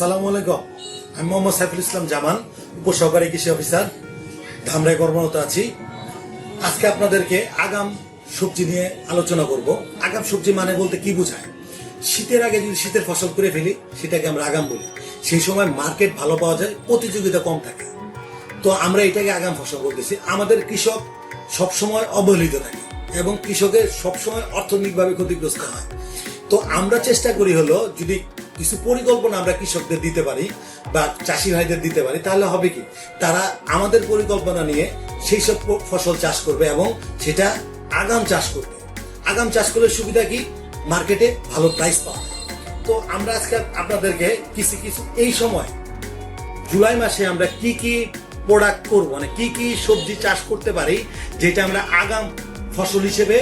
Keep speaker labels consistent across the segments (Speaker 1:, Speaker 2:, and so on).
Speaker 1: আসসালামু আলাইকুম। আমি মোহাম্মদ সাইফুল ইসলাম জামান উপসহকারী কৃষি অফিসার, ধামরাই কর্মরত আছি। আজকে আপনাদেরকে আগাম সবজি নিয়ে আলোচনা করব। আগাম সবজি মানে বলতে কি বোঝায়? শীতের আগে যদি শীতের ফসল করে ফেলি, সেটাকে আমরা আগাম বলি। সেই সময় মার্কেট ভালো পাওয়া যায়, প্রতিযোগিতা কম থাকে। তো আমরা এটাকে আগাম ফসল বলতেছি। আমাদের কৃষক সবসময় অবহেলিত থাকে এবং কৃষকের সবসময় অর্থনৈতিকভাবে ক্ষতিগ্রস্ত হয়। তো আমরা চেষ্টা করি হলো যদি কিছু পরিকল্পনা আমরা কৃষকদের দিতে পারি বা চাষি ভাইদের দিতে পারি, তাহলে হবে কি? তারা আমাদের পরিকল্পনা নিয়ে সেই সব ফসল চাষ করবে এবং সেটা আগাম চাষ করবে। আগাম চাষ করলে সুবিধা কি? মার্কেটে ভালো প্রাইস পাওয়া। তো আমরা আজকে আপনাদেরকে কিছু কিছু, এই সময় জুলাই মাসে আমরা কি কি প্রোডাক্ট করব? মানে কি কি সবজি চাষ করতে পারি, যেটা আমরা আগাম ফসল হিসেবে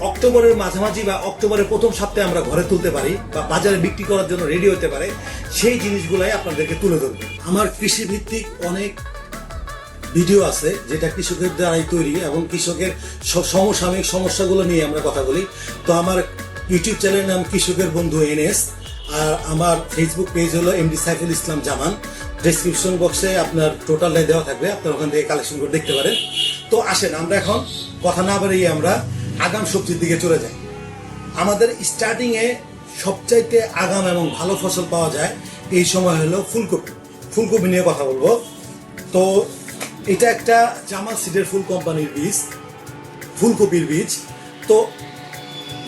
Speaker 1: অক্টোবরের মাঝামাঝি বা অক্টোবরের প্রথম সপ্তাহে আমরা ঘরে তুলতে পারি বা বাজারে বিক্রি করার জন্য রেডি হতে পারে, সেই জিনিসগুলাই আপনাদেরকে তুলে ধরবো। আমার কৃষি ভিত্তিক অনেক ভিডিও আছে যেটা কৃষকের দ্বারাই তৈরি এবং কৃষকের সমসাময়িক সমস্যাগুলো নিয়ে আমরা কথা বলি। তো আমার ইউটিউব চ্যানেলের নাম কৃষকের বন্ধু এনএস, আর আমার ফেসবুক পেজ হলো এমডি সাইফুল ইসলাম জামান। ডেসক্রিপশন বক্সে আপনার টোটালটাই দেওয়া থাকবে, আপনার ওখান থেকে কালেকশন করে দেখতে পারেন। তো আসেন, আমরা এখন কথা না বাড়িয়ে আমরা আগাম সবজির দিকে চলে যায়। আমাদের স্টার্টিং এ সবচাইতে আগাম এবং ভালো ফসল পাওয়া যায় এই সময় হলো ফুলকপি। ফুলকপি নিয়ে কথা বলব। তো এটা একটা জামাল সিডের ফুল কোম্পানির বীজ, ফুলকপির বীজ। তো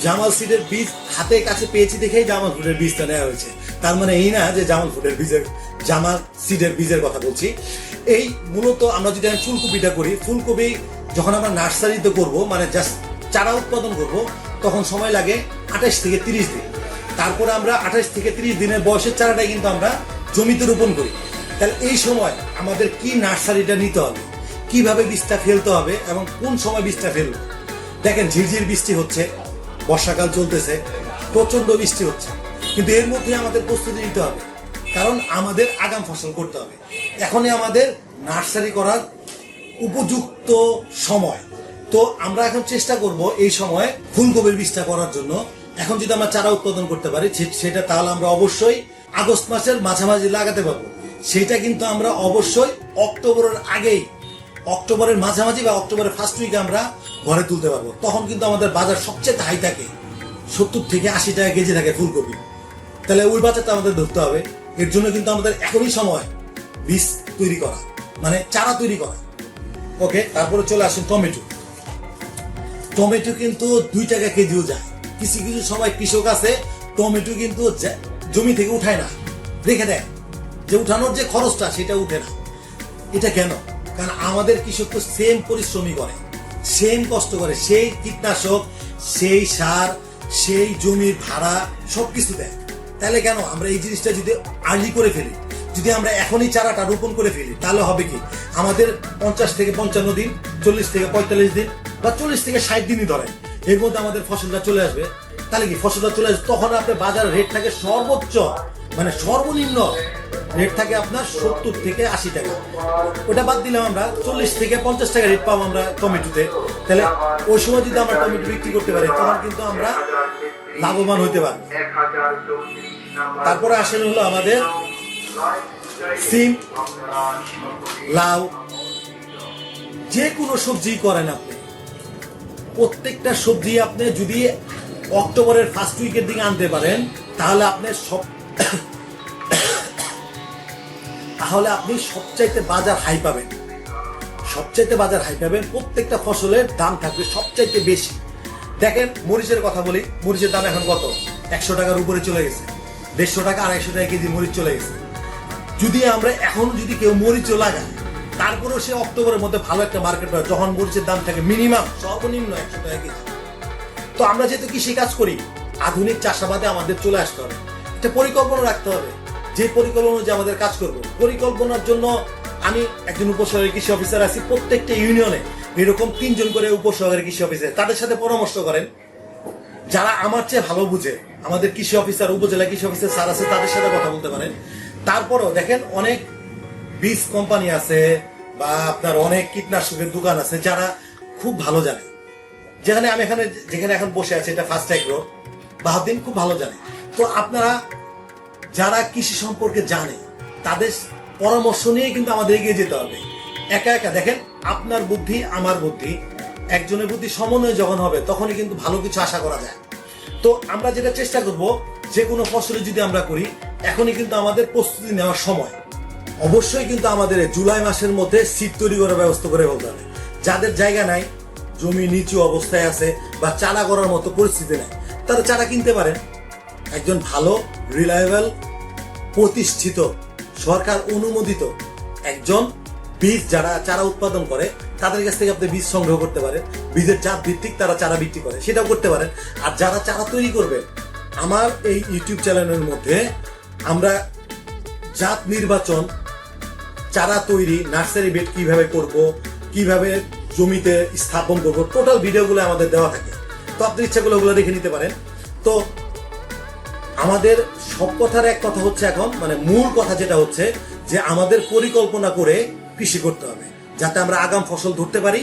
Speaker 1: জামাল সিডের বীজ হাতে কাছে পেয়েছি দেখেই জামাল ফুলের বীজটা নেওয়া হয়েছে। তার মানে এই না যে জামাল ফুলের বীজের জামাল সিডের বীজের কথা বলছি। এই মূলত আমরা যদি আমি ফুলকপিটা করি, ফুলকপি যখন আমরা নার্সারিতে করব মানে জাস্ট চারা উৎপাদন করব, তখন সময় লাগে আঠাশ থেকে তিরিশ দিন। তারপরে আমরা আঠাশ থেকে তিরিশ দিনের বয়সের চারাটাই কিন্তু আমরা জমিতে রোপণ করি। তাহলে এই সময় আমাদের কি নার্সারিটা নিতে হবে? কীভাবে বীজটা ফেলতে হবে এবং কোন সময় বীজটা ফেলব? দেখেন ঝিরঝির বৃষ্টি হচ্ছে, বর্ষাকাল চলতেছে, প্রচণ্ড বৃষ্টি হচ্ছে। কিন্তু এর মধ্যে আমাদের প্রস্তুতি নিতে হবে, কারণ আমাদের আগাম ফসল করতে হবে। এখনই আমাদের নার্সারি করার উপযুক্ত সময়। তো আমরা এখন চেষ্টা করব এই সময় ফুলকপির বীজটা করার জন্য। এখন যদি আমরা চারা উৎপাদন করতে পারি সেটা তাহলে আমরা অবশ্যই আগস্ট মাসের মাঝামাঝি লাগাতে পারব। সেটা কিন্তু আমরা অবশ্যই অক্টোবরের আগেই, অক্টোবরের মাঝামাঝি বা অক্টোবরের ফার্স্ট উইকে আমরা ঘরে তুলতে পারব। তখন কিন্তু আমাদের বাজার সবচেয়ে হাই থাকে। সত্তর থেকে আশি টাকা কেজি থাকে ফুলকপি। তাহলে ওই বাজারটা আমাদের ধরতে হবে। এর জন্য কিন্তু আমাদের এখনই সময় বীজ তৈরি করা মানে চারা তৈরি করা। ওকে, তারপরে চলে আসুন টমেটো। টমেটো কিন্তু দুই টাকা কেজিও যায় কিছু কিছু সময় কৃষক আছে, টমেটো কিন্তু জমি থেকে উঠায় না। রেখে দেয় যে উঠানোর যে খরচটা সেটা উঠে না। এটা কেন? কারণ আমাদের কৃষক তো সেম পরিশ্রমী করে সেম কষ্ট করে, সেই কীটনাশক, সেই সার, সেই জমির ভাড়া, সবকিছু দেয়। তাহলে কেন? আমরা এই জিনিসটা যদি আর্লি করে ফেলি, যদি আমরা এখনই চারাটা রোপণ করে ফেলি, তাহলে হবে কি? আমাদের পঞ্চাশ থেকে পঞ্চান্ন দিন, চল্লিশ থেকে পঁয়তাল্লিশ দিন বা চল্লিশ থেকে ষাট দিনই ধরেন, এর মধ্যে আমাদের ফসলটা চলে আসবে। তাহলে কি ফসলটা চলে আসবে? তখন আপনার বাজার রেট থাকে সর্বোচ্চ মানে সর্বনিম্ন রেট থাকে আপনার সত্তর থেকে আশি টাকা। ওটা বাদ দিলাম আমরা, চল্লিশ থেকে পঞ্চাশ টাকা রেট পাবো আমরা টমেটোতে। তাহলে ওই সময় যদি আমরা টমেটো বিক্রি করতে পারি, তখন কিন্তু আমরা লাভবান হতে পারি তারপরে আসেন হলো আমাদের সিম, লাউ, যে কোনো সবজি করেন আপনি। প্রত্যেকটা সবজি আপনি যদি অক্টোবরের ফার্স্ট উইকের দিকে আনতে পারেন, তাহলে আপনি সব তাহলে আপনি সবচাইতে বাজার হাই পাবেন। সবচাইতে বাজার হাই পাবেন। প্রত্যেকটা ফসলের দাম থাকবে সবচাইতে বেশি। দেখেন, মরিচের কথা বলি। মরিচের দাম এখন কত? একশো টাকার উপরে চলে গেছে। দেড়শো টাকা, আড়াইশো টাকা কেজি মরিচ চলে গেছে। যদি আমরা এখন যদি কেউ মরিচও লাগায় তারপরেও সে অক্টোবরের মধ্যে ভালো একটা মার্কেট পাবে। যখন মরিচের দাম থাকে মিনিমাম সর্বনিম্ন একশো টাকা কেজি। তো আমরা যেহেতু কৃষি কাজ করি, আধুনিক চাষাবাদে আমাদের চলে আসতে হবে। একটা পরিকল্পনা রাখতে হবে। যে পরিকল্পনা অনুযায়ী আমাদের কাজ করব। পরিকল্পনার জন্য আমি একজন উপসহকারী কৃষি অফিসার আছি প্রত্যেকটা ইউনিয়নে এরকম তিনজন করে উপসহকারী কৃষি অফিসার তাদের সাথে পরামর্শ করেন। যারা আমার চেয়ে ভালো বুঝে, আমাদের কৃষি অফিসার উপজেলা কৃষি অফিসার স্যার আছে, তাদের সাথে কথা বলতে পারেন। তারপরও দেখেন অনেক বীজ কোম্পানি আছে বা আপনার অনেক কীটনাশকের দোকান আছে যারা খুব ভালো জানে। যেখানে আমি এখানে, যেখানে এখন বসে আছি, এটা ফার্স্ট অ্যাগ্রো বাহাদ্দিন খুব ভালো জানে। তো আপনারা যারা কৃষি সম্পর্কে জানে, তাদের পরামর্শ নিয়ে কিন্তু আমাদের এগিয়ে যেতে হবে। একা একা, দেখেন, আপনার বুদ্ধি, আমার বুদ্ধি, একজনের বুদ্ধি সমন্বয় যখন হবে, তখনই কিন্তু ভালো কিছু আশা করা যায়। তো আমরা যেটা চেষ্টা করব, যে কোনো ফসলে যদি আমরা করি, এখনই কিন্তু আমাদের প্রস্তুতি নেওয়ার সময়। অবশ্যই কিন্তু আমাদের জুলাই মাসের মধ্যে সিট তৈরি করার ব্যবস্থা করে বলতে হবে। যাদের জায়গা নাই, জমি নিচু অবস্থায় আছে বা চারা করার মতো পরিস্থিতি নাই, তারা চারা কিনতে পারেন। একজন ভালো রিলায়েবল প্রতিষ্ঠিত, সরকার অনুমোদিত একজন বীজ যারা চারা উৎপাদন করে, তাদের কাছ থেকে আপনি বীজ সংগ্রহ করতে পারেন। বীজের জাত ভিত্তিক তারা চারা বিক্রি করে, সেটাও করতে পারেন। আর যারা চারা তৈরি করবে, আমার এই ইউটিউব চ্যানেলের মধ্যে আমরা জাত নির্বাচন চারা তৈরি, নার্সারি বেড কীভাবে করব, কীভাবে জমিতে স্থাপন করব টোটাল ভিডিওগুলো আমাদের দেওয়া থাকে। তো আপনি ইচ্ছা করলে ওগুলো দেখে নিতে পারেন। তো আমাদের সব কথার এক কথা হচ্ছে এখন মানে মূল কথা যেটা হচ্ছে যে আমাদের পরিকল্পনা করে কৃষি করতে হবে, যাতে আমরা আগাম ফসল ধরতে পারি,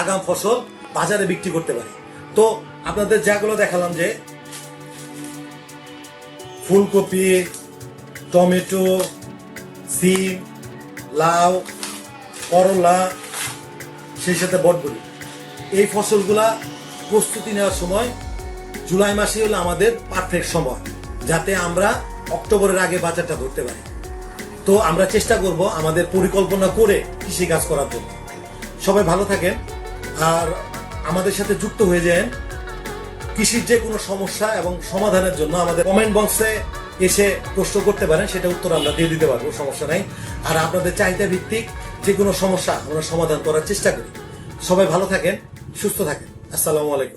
Speaker 1: আগাম ফসল বাজারে বিক্রি করতে পারি। তো আপনাদের যাগুলো দেখালাম যে ফুলকপি, টমেটো, সিম লাউ, করলা, সেই সাথে বটবড়ি। এই ফসলগুলা প্রস্তুতি নেওয়ার সময় জুলাই মাসে হলো আমাদের পারফেক্ট সময়, যাতে আমরা অক্টোবরের আগে বাজারটা ধরতে পারি। তো আমরা চেষ্টা করব আমাদের পরিকল্পনা করে কৃষি কাজ করার জন্য। সবাই ভালো থাকেন। আর আমাদের সাথে যুক্ত হয়ে যান কৃষির যে কোনো সমস্যা এবং সমাধানের জন্য আমাদের কমেন্ট বক্সে এসে প্রশ্ন করতে পারেন, সেটা উত্তর আমরা দিয়ে দিতে পারব, সমস্যা নাই। আর আপনাদের চাহিদা ভিত্তিক যে কোনো সমস্যা আমরা সমাধান করার চেষ্টা করি। সবাই ভালো থাকেন, সুস্থ থাকেন। আসসালামু আলাইকুম।